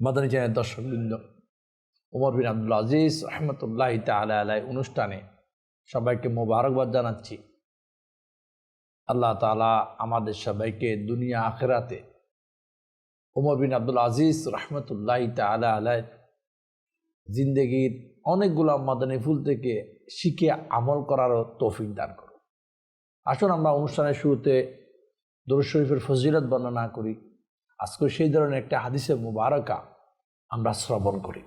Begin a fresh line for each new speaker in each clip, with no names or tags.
Madani channel দর্শকবৃন্দ। ওমর বিন Abdul Aziz রহমতুল্লাহ তালা আলাই অনুষ্ঠানে সবাইকে মোবারকবাদ জানাচ্ছি। আল্লাহ তালা আমাদের সবাইকে দুনিয়া আখেরাতে ওমর বিন আব্দুল আজিজ রহমতুল্লাহ তালা আলাই জিন্দগির অনেকগুলো মাদানী ফুল থেকে শিখে আমল করারও তৌফিক দান করো আসুন আমরা অনুষ্ঠানের শুরুতে দরুদ শরীফের ফজিলত বর্ণনা করি। আজকে সেই ধরনের একটা হাদিসে মুবারকা আমরা শ্রবণ করি।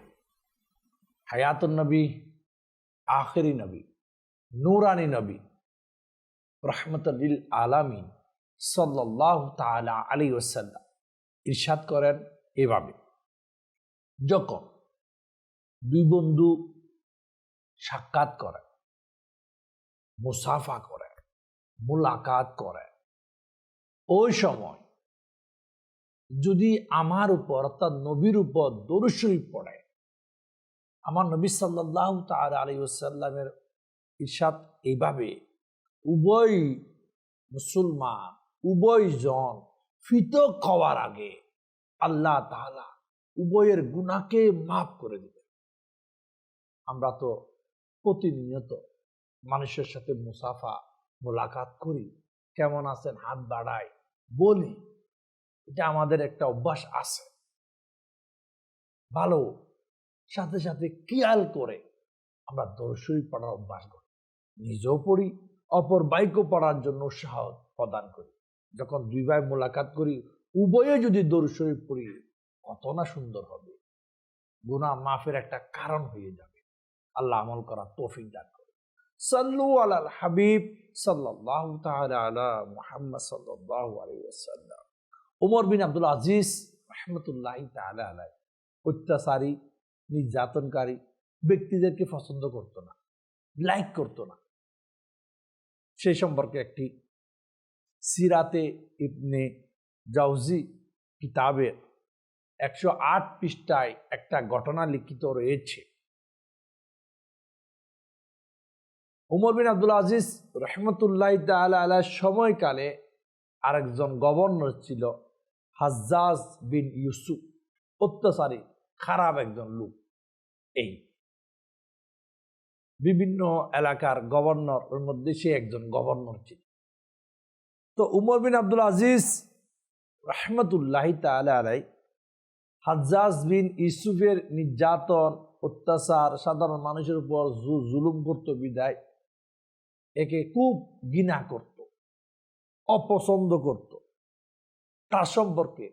হায়াতুন নবী, আখেরি নবী, নুরানি নবী, রহমতুল আলামিন সাল্লাহ তালা আলী ওসাল্লাম ইরশাদ করেন এভাবে। যখন দুই বন্ধু সাক্ষাৎ করে মুসাফা করে মুলাকাত করে ওই সময় যদি আমার উপর, অর্থাৎ নবীর উপর দরুশরী পড়ে, আমার নবী সাল্লাহ তার আলী ওসাল্লামের ইরশাদ এইভাবে, উভয় মুসলমান, উভয় জন ফিতক হওয়ার আগে আল্লাহ তাহলা উভয়ের গুণাকে মাফ করে দেবে আমরা তো প্রতিনিয়ত মানুষের সাথে মুসাফা, মোলাকাত করি, কেমন আছেন, হাত বাড়াই বলি। এটা আমাদের একটা অভ্যাস আছে। ভালো, সাথে সাথে খেয়াল করে আমরা দর্শই পড়ার অভ্যাস করি। নিজেও পড়ি, অপর বাইকও পড়ার জন্য উৎসাহ প্রদান করি। যখন দুই ভাই মোলাকাত করি, উভয়ে যদি দর্শই পড়ি, কত না সুন্দর হবে। গুনা মাফের একটা কারণ হয়ে যাবে। আল্লাহ আমল করা তৌফিক দান করে সাল্লু আলাল হাবিব সাল্লাহ তাআলা আলা মুহাম্মদ সাল্লাল্লাহু আলাইহি ওয়াসাল্লাম। উমর বিন আব্দুল আজিজ রহমতুল্লাহ তালা আলাই অত্যাচারী, নির্যাতনকারী ব্যক্তিদেরকে পছন্দ করত না লাইক করত না। সেই সম্পর্কে একটি সিরাতে ইবনে জাউজি কিতাবের একশো আট পৃষ্ঠায় একটা ঘটনা লিখিত রয়েছে। উমর বিন আব্দুল আজিজ রহমতুল্লাহ তালা আলাহ সময়কালে আরেকজন গভর্নর ছিল হাজ্জাজ বিন ইউসুফ, অত্যাচারী, খারাপ একজন লোক। এই বিভিন্ন এলাকার গভর্নর, ওর মধ্যে সে একজন গভর্নর ছিল। তো উমর বিন আব্দুল আজিজ রহমতুল্লাহ তালা আলাই হাজ্জাজ বিন ইউসুফের নির্যাতন, অত্যাচার, সাধারণ মানুষের উপর জুলুম করত, বিদায়। একে খুব ঘৃণা করত, অপছন্দ করত। তার সম্পর্কে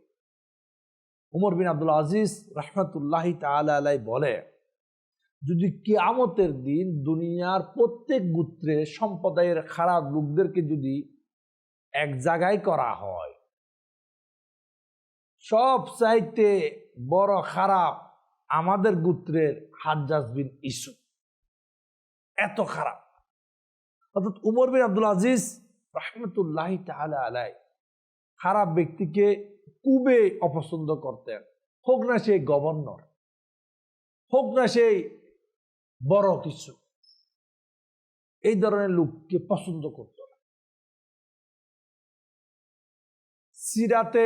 উমর বিন আব্দুল আজিজ রহমতুল্লাহ আলাই বলে, যদি কিয়ামতের দিন দুনিয়ার প্রত্যেক গোত্রে সম্প্রদায়ের খারাপ লোকদেরকে যদি এক জায়গায় করা হয় সব চাইতে বড় খারাপ আমাদের গোত্রের হাজ্জাজ বিন ইসু এত খারাপ। অর্থাৎ উমর বিন আব্দুল আজিজ রহমতুল্লাহ তাহলে আলাই খারাপ ব্যক্তিকে খুবই অপছন্দ করতেন। হোক না সেই গভর্নর, হোক না সেই বড় কিছু, এই ধরনের লোককে পছন্দ করত না। সিরাতে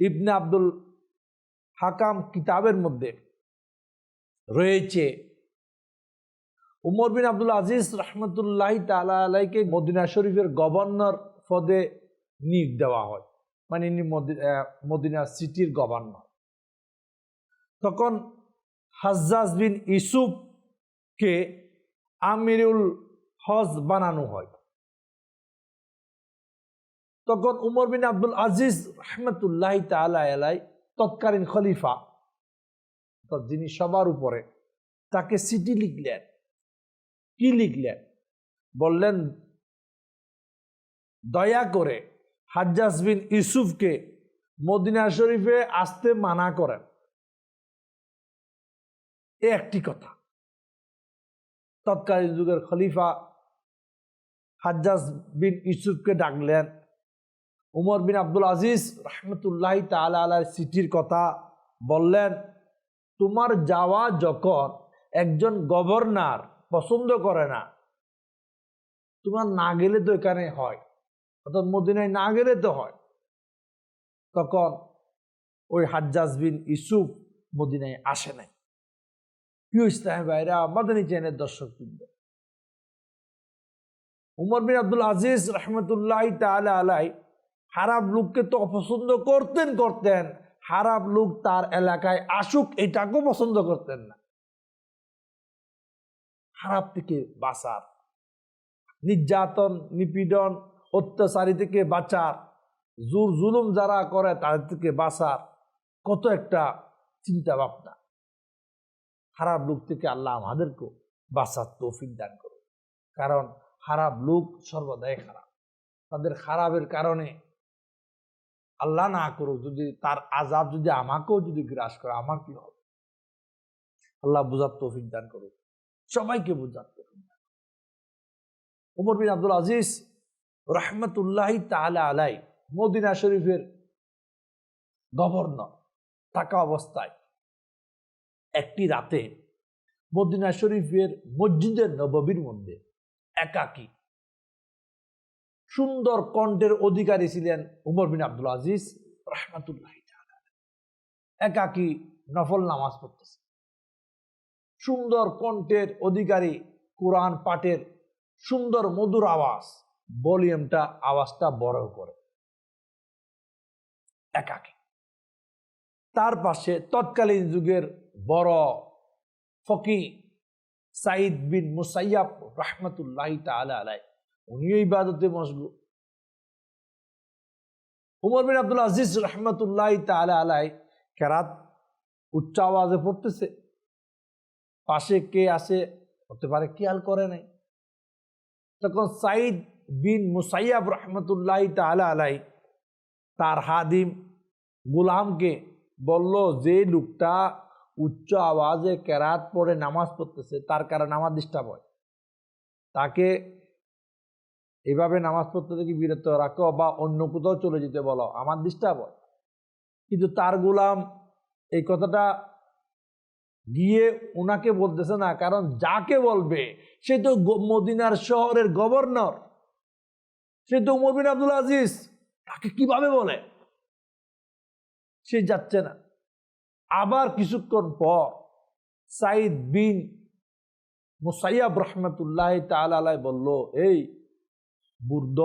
ইবনে আব্দুল হাকাম কিতাবের মধ্যে রয়েছে, উমর বিন আব্দুল আজিজ রহমতুল্লাহ তালা আলাইকে মদিনা শরীফের গভর্নর পদে নিয়োগ দেওয়া হয়। মানে ইনি মদিনা সিটির গভর্নর। তখন হাজ্জাজ বিন ইসুফকে আমিরুল হজ বানানো হয়। তখন উমর বিন আব্দুল আজিজ রহমতুল্লাহ তালা আলাই তৎকালীন খলিফা। যিনি সবার উপরে তাকে চিঠি লিখলেন। কি লিখলেন? বললেন, দয়া করে হাজ্জাজ বিন ইউসুফকে মদিনা শরীফে আসতে মানা করেন। এ একটি কথা। তৎকালীন যুগের খলিফা হাজ্জাজ বিন ইউসুফকে ডাকলেন, উমর বিন আব্দুল আজিজ রহমতুল্লাহ তালা আলার চিঠির কথা বললেন, তোমার যাওয়া যখন একজন গভর্নর পছন্দ করে না, তোমার না গেলে তো এখানে হয়। অর্থাৎ মদিনায় না গেলে তো হয়। তখন ওই হাজ্জাজ বিন ইসুফ মদিনায় আসে নাই। প্রিয় ইসলাম ভাইরা, মাদানী চ্যানেল দর্শক বৃন্দ উমর বিন আব্দুল আজিজ রহমতুল্লাহ তালা আলাই হারাব লোককে তো অপছন্দ করতেন করতেন হারাব লোক তার এলাকায় আসুক এটাকেও পছন্দ করতেন না। খারাপ থেকে বাঁচার। নির্যাতন, নিপীড়ন অত্যাচারী থেকে বাঁচার, জোর জুলুম যারা করে তাদের থেকে বাঁচার, কত একটা চিন্তা ভাবনা খারাপ লোক থেকে আল্লাহ আমাদেরকেও বাঁচার তৌফিক দান করুন। কারণ খারাপ লোক সর্বদাই খারাপ। তাদের খারাপের কারণে আল্লাহ না করুক, যদি তার আজাব যদি আমাকেও যদি গ্রাস করে, আমার কি হবে? আল্লাহ বুঝার তৌফিক দান করুক। সবাইকে বুঝার তৌফিক দান। উমর বিন আব্দুল আজিজ রহমতুল্লাহ তালা আলাই মদিনা শরীফের গভর্নর থাকা অবস্থায় একটি রাতে মদিনা শরীফের মসজিদের নববীর মধ্যে একাকী, সুন্দর কণ্ঠের অধিকারী ছিলেন উমর বিন আব্দুল আজিজ রহমাতুল্লাহ একাকী নফল নামাজ পড়তেছে। সুন্দর কণ্ঠের অধিকারী কোরআন পাঠের সুন্দর মধুর আওয়াজ ভলিউমটা আওয়াজটা বড় করে। একাকী। তার পাশে তৎকালীন যুগের বড় ফকি সাইদ বিন মুসাইয়াব রহমতুল্লাহ তালা আলাই উনিও ইবাদতে মশগুল। উমর বিন আব্দুল আজিজ রহমতুল্লাহ তালা আলাই কেরাত উচ্চ আওয়াজে পড়তেছে। পাশে কে আসে হতে পারে খেয়াল করে নাই। তখন সাইদ বিন মুসাইয়াব রহমতুল্লাহ তালা আলাই তার হাদিম গুলামকে বলল, যে লোকটা উচ্চ আওয়াজে কেরাত পড়ে নামাজ পড়তেছে, তার কারণে আমার ডিস্টার্ব হয়। তাকে এভাবে নামাজ পড়তে থেকে বিরত রাখো বা অন্য কোথাও চলে যেতে বলো, আমার ডিস্টার্ব হয়। কিন্তু তার গুলাম এই কথাটা গিয়ে ওনাকে বলতেছে না, কারণ যাকে বলবে, সে তো মদিনার শহরের গভর্নর। সে তো উমর বিন আব্দুল আজিজ, তাকে কীভাবে বলে? সে যাচ্ছে না। আবার কিছুক্ষণ পর সাইদ বিন মুসাইয়াব রহমতুল্লাহ তালাই বলল, এই বুর্দ,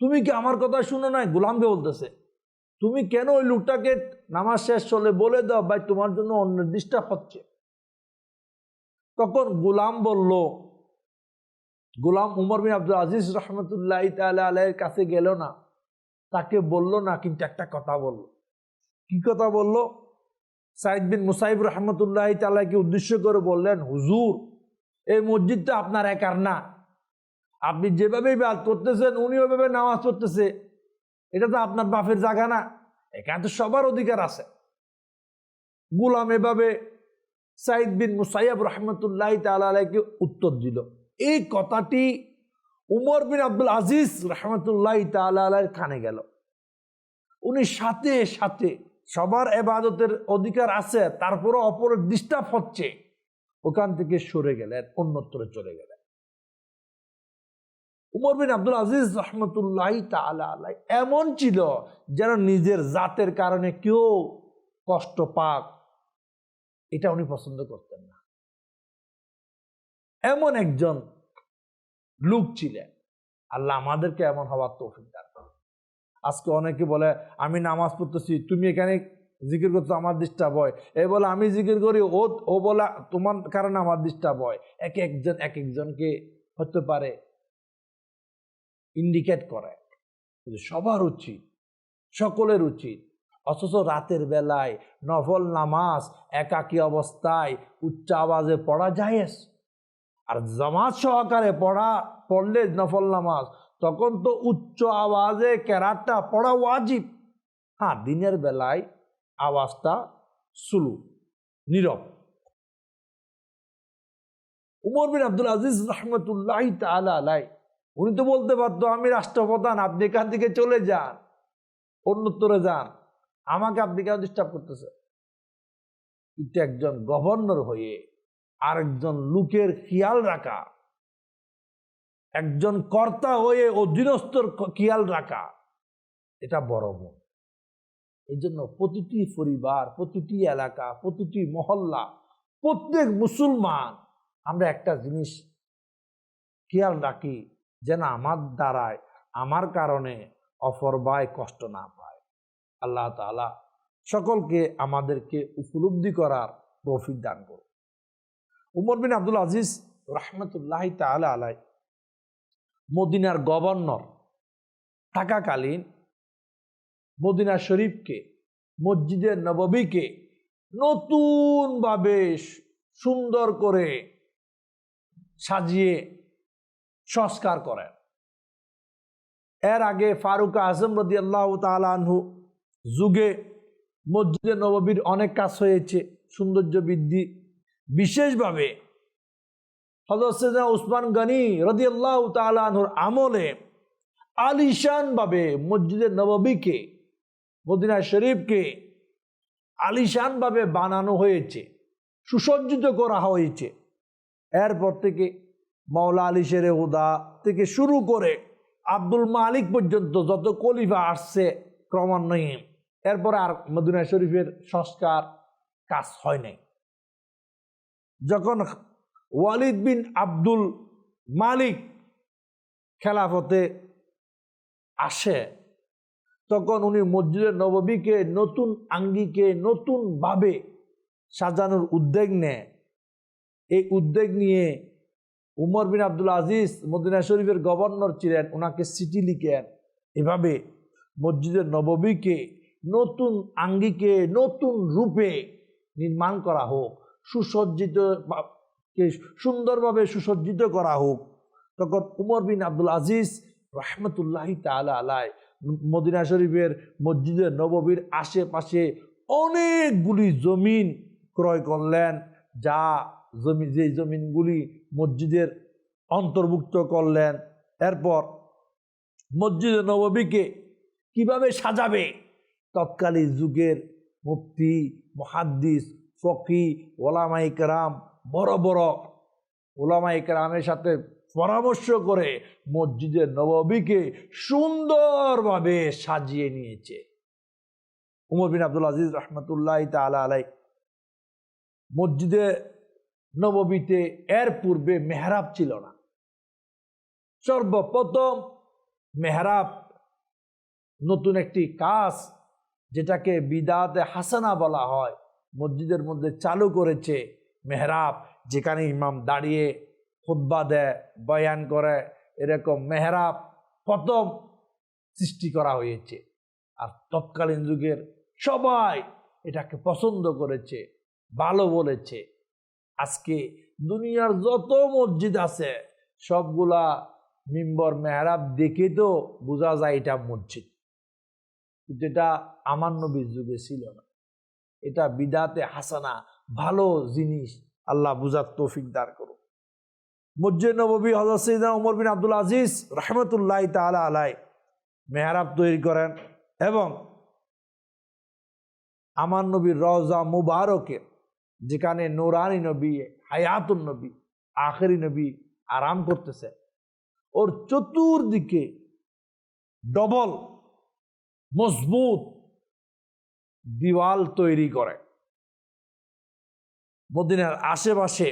তুমি কি আমার কথা শুনো নাই? গোলামকে বলতেছে, তুমি কেন ওই লোকটাকে নামাজ শেষ হলে বলে দাও? ভাই, তোমার জন্য অনির্দিষ্ট হচ্ছে। তখন গোলাম বলল গোলাম উমর বিন আব্দুল আজিজ রহমতুল্লাহ তালা আলাইয়ের কাছে গেল না। তাকে বলল না, কিন্তু একটা কথা বলল। কি কথা বলল? সাইদ বিন মুসাইব রহমতুল্লাহ তালাকে উদ্দেশ্য করে বললেন, হুজুর, এই মসজিদটা আপনার একার না। আপনি যেভাবেই বাদ করতেছেন, উনি ওইভাবে নামাজ পড়তেছে। এটা তো আপনার বাপের জায়গা না। এখানে তো সবার অধিকার আছে। গুলাম এভাবে সাইদ বিন মুসাইব রহমতুল্লাহ তালাকে উত্তর দিল। এই কথাটি উমর বিন আব্দুল আজিজ রহমতুল্লাহ তালের কানে গেল। উনি সাথে সাথে সবার এবাদতের অধিকার আছে, তারপরও অপরের ডিস্টার্ব হচ্ছে, ওখান থেকে সরে গেলেন, অন্যত্র চলে গেলেন। উমর বিন আব্দুল আজিজ রহমতুল্লাহ তালাই এমন ছিল যেন নিজের জাতের কারণে কেউ কষ্ট পাক, এটা উনি পছন্দ করতেন এমন একজন লোক ছিলেন। আল্লাহ আমাদেরকে এমন হওয়ার তৌফিক দান। আজকে অনেকে বলে, আমি নামাজ পড়তেছি, তুমি এখানে জিকির করছ আমার ডিস্টার্ব হয় এ বলে, আমি জিকির করি, ও ও বলে, তোমার কারণে আমার ডিস্টার্ব হয় এক একজন, এক একজনকে হতে পারে ইন্ডিকেট করে। সবার উচিত, সকলের উচিত। অথচ রাতের বেলায় নফল নামাজ, একাকী অবস্থায়, উচ্চ আওয়াজে পড়া যায় আর জামাত সহকারে পড়া, পড়লে নফল নামাজ। তখন তো উচ্চ আওয়াজে কেরাতটা পড়া ওয়াজিব। হ্যাঁ দিনের বেলায় আওয়াজটা সুলু, নীরব। উমর বিন আব্দুল আজিজ রহমতুল্লাহ তালা আলাই উনি তো বলতে পারতো আমি রাষ্ট্রপ্রধান, আপনি এখান থেকে চলে যান অন্যত্তরে যান। আমাকে আপনি কেন ডিস্টার্ব করতেছে কিন্তু একজন গভর্নর হয়ে আরেকজন লোকের খেয়াল রাখা। একজন কর্তা হয়ে অধীনস্থর খেয়াল রাখা। এটা বড় গুণ এই জন্য প্রতিটি পরিবার, প্রতিটি এলাকা, প্রতিটি মহল্লা, প্রত্যেক মুসলমান আমরা একটা জিনিস খেয়াল রাখি যেন আমার দ্বারায়, আমার কারণে অপরবায় কষ্ট না পায়। আল্লাহ তাআলা সকলকে আমাদেরকে উপলব্ধি করার তৌফিক দান করুন। উমর বিন আব্দুল আজিজ রহমতুল্লাহ তাআলা আলাই মদিনার গভর্নর, থাকাকালীন মদিনা শরীফকে মসজিদের নববীকে নতুনভাবে সুন্দর করে সাজিয়ে সংস্কার করেন। এর আগে ফারুক আজম রদি আল্লাহ তালু যুগে মসজিদে নববীর অনেক কাজ হয়েছে সৌন্দর্য বৃদ্ধি বিশেষভাবে হজরত উসমান গনি রদি আল্লাহ তালুর আমলে আলিশানভাবে মসজিদে নববীকে, মদিনা শরীফকে আলিশানভাবে বানানো হয়েছে, সুসজ্জিত করা হয়েছে। এরপর থেকে মাওলা আলী শেরে হুদা থেকে শুরু করে আব্দুল মালিক পর্যন্ত যত কলিফা আসছে ক্রমান্বয়ে। এরপরে আর মদিনা শরীফের সংস্কার কাজ হয় নাই। যখন ওয়ালিদ বিন আব্দুল মালিক খেলাফতে আসে, তখন উনি মসজিদের নববীকে নতুন আঙ্গিকে, নতুনভাবে সাজানোর উদ্যোগ নেয়। এই উদ্যোগ নিয়ে Umar bin Abdul Aziz Medina শরীফের গভর্নর ছিলেন ওনাকে চিঠি লিখেন। এভাবে মসজিদের নববীকে নতুন আঙ্গিকে, নতুন রূপে নির্মাণ করা হোক। সুসজ্জিত সুন্দরভাবে সুসজ্জিত করা হোক। তখন উমর বিন আব্দুল আজিজ রহমতুল্লাহি তালা আলাই মদিনা শরীফের মসজিদের নববীর আশেপাশে অনেকগুলি জমিন ক্রয় করলেন, যা জমি যে জমিনগুলি মসজিদের অন্তর্ভুক্ত করলেন। এরপর মসজিদে নববীকে কীভাবে সাজাবে? তৎকালীন যুগের মুফতি, মহাদ্দিস ফকি ওলামাই কেরাম, বড় বড় ওলামাই কেরামের সাথে পরামর্শ করে মসজিদের নববীকে সুন্দরভাবে সাজিয়ে নিয়েছে। উমর বিন আব্দুল আজিজ রহমতুল্লাহ তালা আলাই মসজিদে নববীতে এর পূর্বে মেহরাব ছিল না। সর্বপ্রথম মেহরাব নতুন একটি কাজ, যেটাকে বিদাতে হাসানা বলা হয়। মসজিদের মধ্যে চালু করেছে মেহরাব, যেখানে ইমাম দাঁড়িয়ে খুদ্া দেয়, বয়ান করে, এরকম মেহরাব প্রথম সৃষ্টি করা হয়েছে। আর তৎকালীন যুগের সবাই এটাকে পছন্দ করেছে, ভালো বলেছে। আজকে দুনিয়ার যত মসজিদ আছে, সবগুলা মিম্বর মেহরাব দেখে তো বোঝা যায় এটা মসজিদ। যেটা আমার নবীর যুগে ছিল না। এটা বিদাতে হাসানা, ভালো জিনিস, আল্লাহ বুঝার তৌফিক দার করুন মসজিদ নবী হজরত উমর বিন আব্দুল আজিজ রহমতুল্লাহ তালা আলাই মেহরাব তৈরি করেন এবং আমার নবীর রওজা মুবারকের যেখানে নোরানি নবী, হায়াতুন নবী, আখেরি নবী আরাম করতেছে, ওর চতুর্দিকে ডবল, মজবুত দিওয়াল তৈরি করে। মদিনার আশেপাশে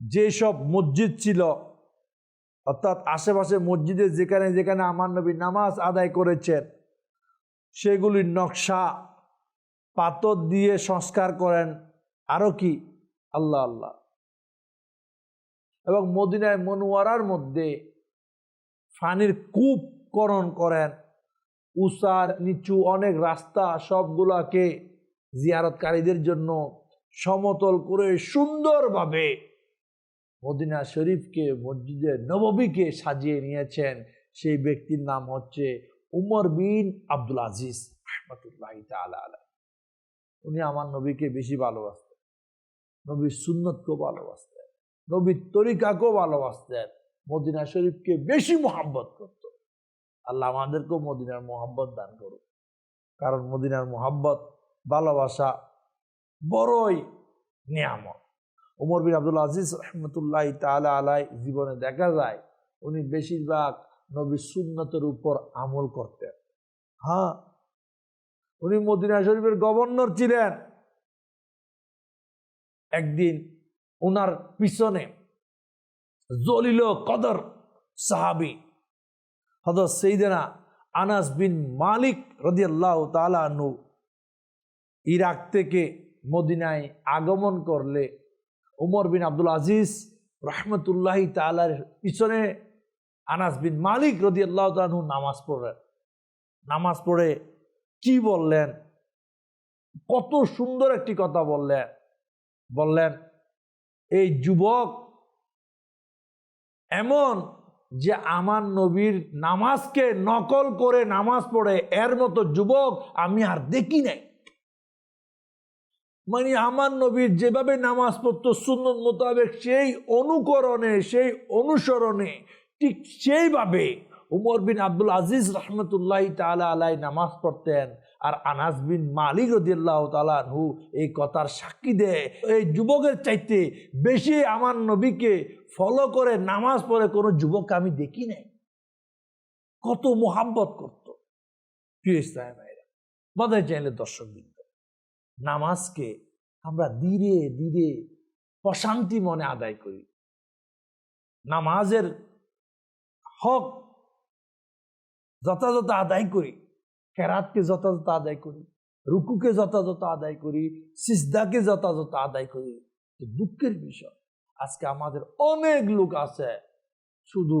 যেসব মসজিদ ছিল, অর্থাৎ আশেপাশে মসজিদে যেখানে যেখানে আমার নবী নামাজ আদায় করেছেন, সেগুলির নকশা পাথর দিয়ে সংস্কার করেন আরও কি? আল্লাহ আল্লাহ। এবং মদিনায় মনোয়ারার মধ্যে ফানির কূপকরণ করেন উষার নিচু অনেক রাস্তা সবগুলাকে জিয়ারতকারীদের জন্য সমতল করে সুন্দরভাবে মদিনা শরীফকে, মসজিদে নববীকে সাজিয়ে নিয়েছেন। সেই ব্যক্তির নাম হচ্ছে উমর বিন আব্দুল আজিজ রহমতুল্লাহ তালা উনি আমার নবীকে বেশি ভালোবাসতেন। নবীর সুন্নতকেও ভালোবাসতেন। নবীর তরিকাকেও ভালোবাসতেন। মদিনা শরীফকে বেশি মোহাব্বত করত আল্লাহ আমাদেরকেও মদিনার মোহাব্বত দান করুক। কারণ মদিনার মোহাব্বত, ভালোবাসা বড়ই নিয়ামত। উমর বিন আব্দুল আজিজ রহমতুল্লাহ তালা আলাই জীবনে দেখা যায়, উনি বেশিরভাগ নবী সুন্নতের উপর আমল করতেন। হ্যাঁ উনি মদিনা শরীফের গভর্নর ছিলেন। একদিন ওনার পিছনে জলিল কদর সাহাবি হদর সেইদেনা আনাস বিন মালিক রদিয়াল্লাহ তালু ইরাক থেকে মদিনায় আগমন করলে উমর বিন আব্দুল আজিজ রহমতুল্লাহ তালার পিছনে আনাস বিন মালিক রদি আল্লাহ তালু নামাজ পড়লেন নামাজ পড়ে কি বললেন? কত সুন্দর একটি কথা বললেন। বললেন, এই যুবক এমন যে আমার নবীর নামাজকে নকল করে নামাজ পড়ে, এর মতো যুবক আমি আর দেখি নাই। মানে আমার নবীর যেভাবে নামাজ পড়তো, সুন্নত মোতাবেক সেই অনুকরণে, সেই অনুসরণে, ঠিক সেইভাবে উমর বিন আব্দুল আজিজ রহমতুল্লাহ তালা আলাই নামাজ পড়তেন। আর আনাস বিন মালিক রদিয়াল্লাহ তালাহু এই কথার সাক্ষী দেয়। এই যুবকের চাইতে বেশি আমার নবীকে ফলো করে, নামাজ পড়ে কোনো যুবককে আমি দেখি নাই। কত মোহাব্বত করত। প্রিয় ইসলামেরা বাদায় চাইলে দর্শকবৃন্দ, নামাজকে আমরা ধীরে ধীরে প্রশান্তি মনে আদায় করি। নামাজের হক যথাযথ আদায় করি। কেরাতকে যথাযথ আদায় করি, রুকুকে যথাযথ আদায় করি, সিজদাকে যথাযথ আদায় করি দুঃখের বিষয়। আজকে আমাদের অনেক লোক আছে, শুধু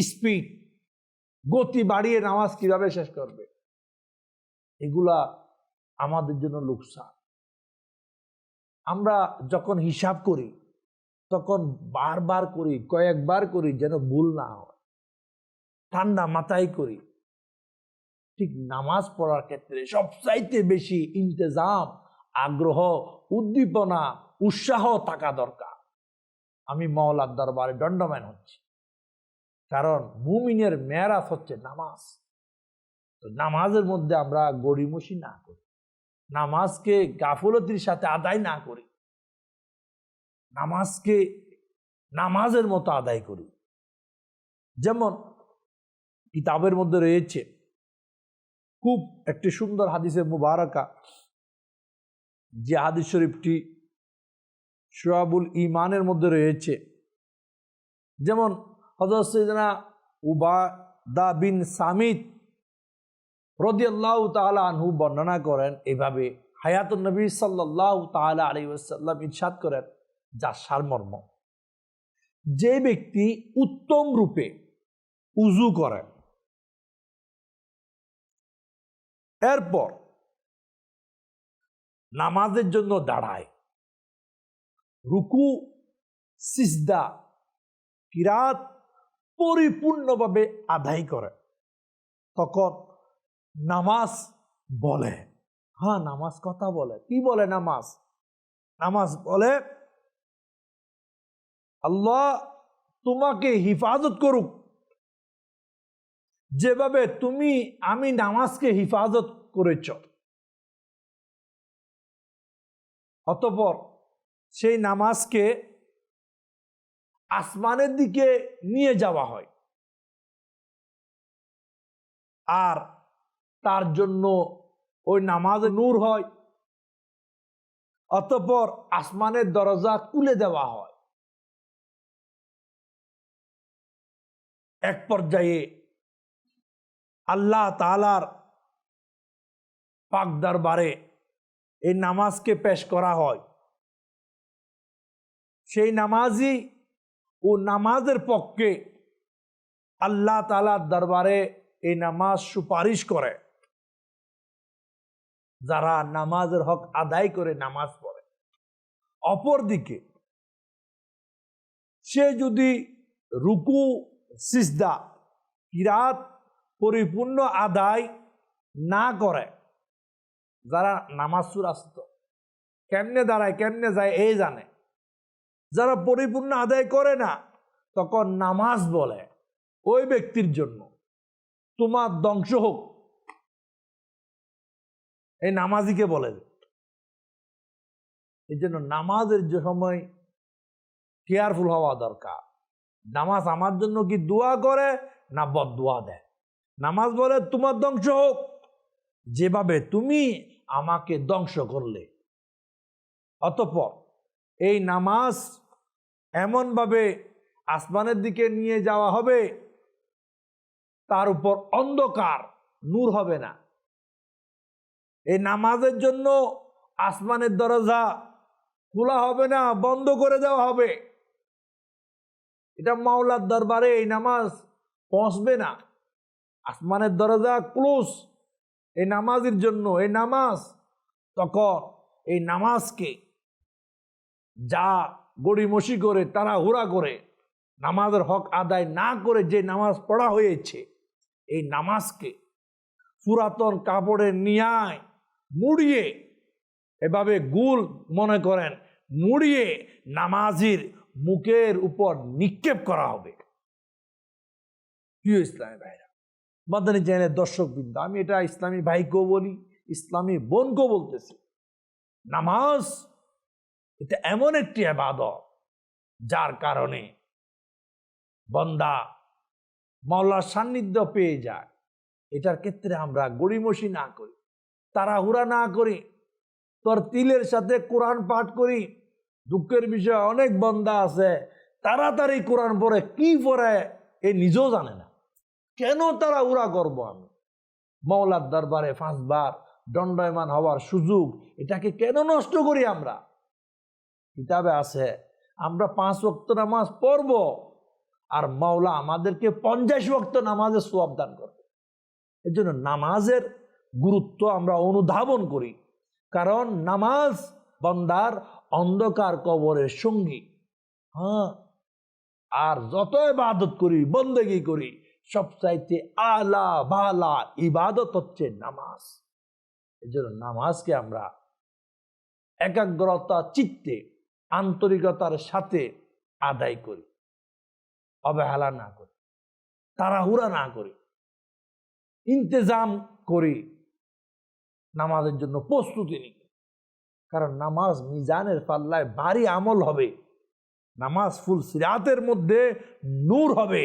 স্পিড, গতি বাড়িয়ে নামাজ কীভাবে শেষ করবে? এগুলা আমাদের জন্য লোকসান। আমরা যখন হিসাব করি, তখন বারবার করি, কয়েকবার করি যেন ভুল না হয়। ঠান্ডা মাথায় করি ঠিক নামাজ পড়ার ক্ষেত্রে সবচাইতে বেশি ইন্তজাম, আগ্রহ, উদ্দীপনা, উৎসাহ থাকা দরকার। আমি মৌলার দরবারে দণ্ডম্যান হচ্ছি। কারণ মুমিনের মেয়ারাজ হচ্ছে নামাজ। তো নামাজের মধ্যে আমরা গড়িমসি না করি। নামাজকে গাফলতির সাথে আদায় না করি। নামাজকে নামাজের মতো আদায় করি। যেমন কিতাবের মধ্যে রয়েছে খুব একটি সুন্দর হাদিসে মুবারকা, যে হাদিস শরীফটি সোয়াবুল ইমানের মধ্যে রয়েছে। যেমন হজরত উবা দা বিন সামিদ রদিয়াল্লাহ তালা আনহু বর্ণনা করেন এভাবে হায়াত নবী সাল্লাহ তালা আলী ওসাল্লাম ইচ্ছাদ করেন যার সারমর্ম। যে ব্যক্তি উত্তম রূপে উজু করেন এরপর নামাজের জন্য দাঁড়ায়। রুকু, সিজদা, কিরাত পরিপূর্ণভাবে আদায় করে। তখন নামাজ বলে। হ্যাঁ নামাজ কথা বলে। কি বলে নামাজ? নামাজ বলে, আল্লাহ তোমাকে হিফাজত করুক। যেভাবে তুমি, আমি নামাজকে হিফাজত করেছ। অতপর সেই নামাজকে আসমানের দিকে নিয়ে যাওয়া হয়। আর তার জন্য ওই নামাজ নূর হয়। অতপর আসমানের দরজা খুলে দেওয়া হয়। এক পর্যায়ে আল্লাহ তালার পাক দরবারে এই নামাজকে পেশ করা হয়। সেই নামাজই ও নামাজের পক্ষে আল্লাহ তালার দরবারে এই নামাজ সুপারিশ করে। যারা নামাজের হক আদায় করে নামাজ পড়ে। অপরদিকে সে যদি রুকু, সিজদা, কিরাত পরিপূর্ণ আদায় না করে যারা নামাজ সুরাস্ত, কেমনে দাঁড়ায়, কেমনে যায়, এই জানে। যারা পরিপূর্ণ আদায় করে না, তখন নামাজ বলে ওই ব্যক্তির জন্য। তোমার ধ্বংস হোক। এই নামাজিকে বলে। এই জন্য নামাজের যে সময় কেয়ারফুল হওয়া দরকার। নামাজ আমার জন্য কি দোয়া করে না বদ দোয়া দেয়? নামাজ বলে তোমার ধ্বংস হোক। যেভাবে তুমি আমাকে ধ্বংস করলে। অতপর এই নামাজ এমনভাবে আসমানের দিকে নিয়ে যাওয়া হবে, তার উপর অন্ধকার নূর হবে না। এই নামাজের জন্য আসমানের দরজা খোলা হবে না, বন্ধ করে দেওয়া হবে। এটা মাওলার দরবারে এই নামাজ পৌঁছবে না। আসমানের দরজা ক্লোজ এই নামাজের জন্য, এই নামাজ। তখন এই নামাজকে যা গড়িমসি করে তারা হুরা করে, নামাজের হক আদায় না করে যে নামাজ পড়া হয়েছে, এই নামাজকে পুরাতন কাপড়ের নিয়ায়, মুড়িয়ে, এভাবে গুল মনে করেন, মুড়িয়ে নামাজির মুখের উপর নিক্ষেপ করা হবে। প্রিয় ইসলামী ভাইরা মাদানী চ্যানেলের দর্শক বৃন্দ আমি এটা ইসলামী ভাইকেও বলি, ইসলামী বোনকেও বলতেছি। নামাজ এটা এমন একটি আবাদত যার কারণে বন্দা মাওলার সান্নিধ্য পেয়ে যায়। এটার ক্ষেত্রে আমরা গড়িমসি না করি, তাড়াহুড়া না করি তোর তিলের সাথে কোরআন পাঠ করি। দুঃখের বিষয়, অনেক বন্দা আছে, তাড়াতাড়ি কোরআন পড়ে, কি পড়ে, এ নিজেও জানে না। কেন তারা উড়া করব আমি? মৌলার দরবারে পাঁচবার দণ্ডয়মান হওয়ার সুযোগ, এটাকে কেন নষ্ট করি আমরা? কিতাবে আছে, আমরা পাঁচ ওয়াক্ত নামাজ পড়ব আর মাওলা আমাদেরকে পঞ্চাশ ওয়াক্ত নামাজের সোয়াব দান করবে। এর জন্য নামাজের গুরুত্ব আমরা অনুধাবন করি, কারণ নামাজ বন্দার অন্ধকার কবরের সঙ্গী। হ্যাঁ আর যত ইবাদত করি, বন্দেগি করি সবচাইতে আলা বালা ইবাদত হচ্ছে নামাজ। এই জন্য নামাজকে আমরা একাগ্রতা, চিত্তে, আন্তরিকতার সাথে আদায় করি, অবহেলা না করি, তাড়াহুড়া না করি, ইন্তেজাম করি, নামাজের জন্য প্রস্তুতি নিই। কারণ নামাজ মিজানের পাল্লায় ভারী আমল হবে, নামাজ ফুল সিরাতের মধ্যে নূর হবে।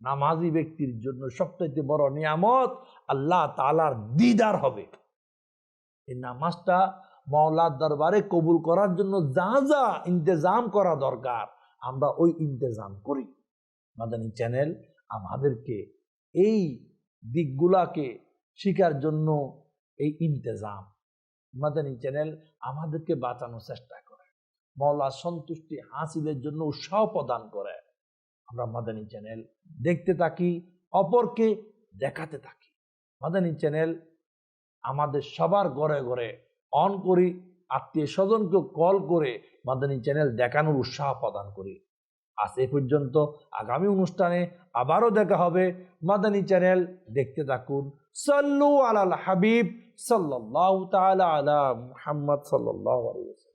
নামাজি ব্যক্তির জন্য সবচাইতে বড় নিয়ামত আল্লাহ তালার দিদার হবে। এই নামাজটা মাওলার দরবারে কবুল করার জন্য যা যা ইন্তজাম করা দরকার, আমরা ওই ইন্তজাম করি। মাদানী চ্যানেল, আমাদেরকে এই দিকগুলাকে শিকার জন্য এই ইন্তজাম। মাদানী চ্যানেল, আমাদেরকে বাঁচানোর চেষ্টা করে। মৌলা সন্তুষ্টি হাসিলের জন্য উৎসাহ প্রদান করে। আমরা মাদানী চ্যানেল দেখতে থাকি, অপরকে দেখাতে থাকি। মাদানী চ্যানেল আমাদের সবার ঘরে ঘরে অন করি আত্মীয় স্বজনকে কল করে মাদানী চ্যানেল দেখানোর উৎসাহ প্রদান করি। আজ এ পর্যন্ত আগামী অনুষ্ঠানে আবারও দেখা হবে। মাদানী চ্যানেল দেখতে থাকুন। সাল্লু আলাল হাবিব সাল্লাল্লাহু তাআলা আলা মুহাম্মদ ওয়াসাল্লাম।